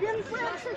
Він перший.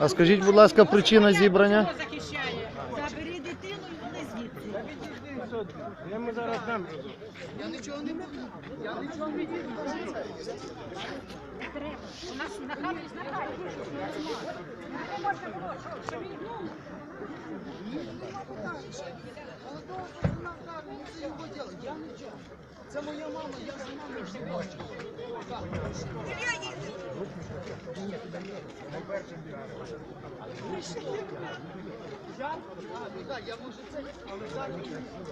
А скажіть, будь ласка, причина зібрання? Забери дитину і вони звідси. У нас на камері знакає. Це моя мама, я за мамою вже бачу. Я може це, але зараз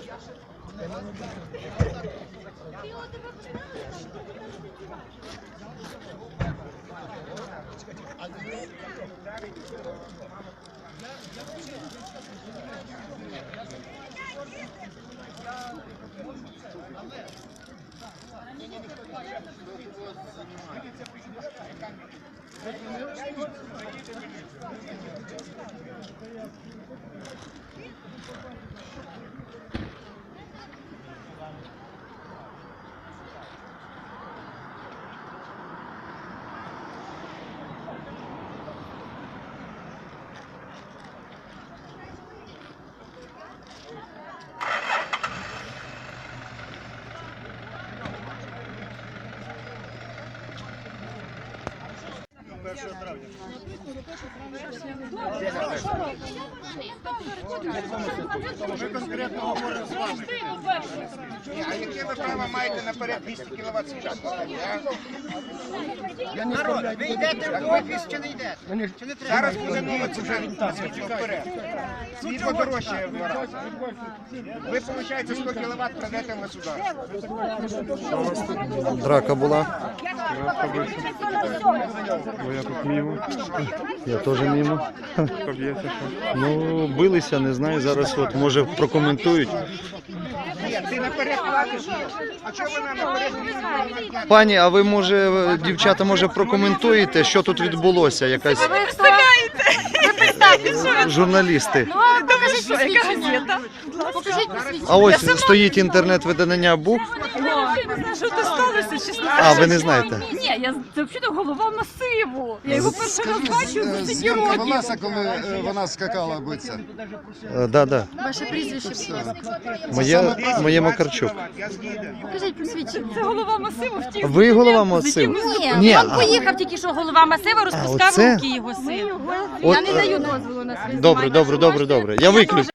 я ще не вас. А Thank you. Ми конкретно говоримо з вами. А яке ви право маєте наперед 200 кВт спочатку? Народ, ви йдете в офіс чи не йдете? Чи не треба? Зараз буде новий вже вперед. Світло дорожчає в два рази. Ви, виходить, 100 кВт продаєте на сюди. Драка була. Бо я тут мимо. Я теж мимо. Ну, билися, не знаю. Зараз от може прокоментують. Ні, ти наперед платиш. А чого вона наперед Пані, а ви може, дівчата, може прокоментуєте, що тут відбулося? Якась журналісти. Покажіть посвідчення. Покажіть посвідчення. А ось стоїть інтернет-видання Бух. Я не знаю, що це сталося, чесно. А, ви не знаєте? Ні, я це взагалі голова масиву. Я його перший раз бачу за стільки Зйомка років. велася, коли е, вона скакала биться. Е, Да, да. Ваше прізвище. Моє, моє Макарчук. Я. Покажіть посвідчення. Це голова масиву втік. Ви голова масиву? Ні, Ні, він а- поїхав тільки що голова масива, розпускав оце? руки його. От, Я не е, даю дозволу на свій Добре, добре, добре, добре. Я виключу.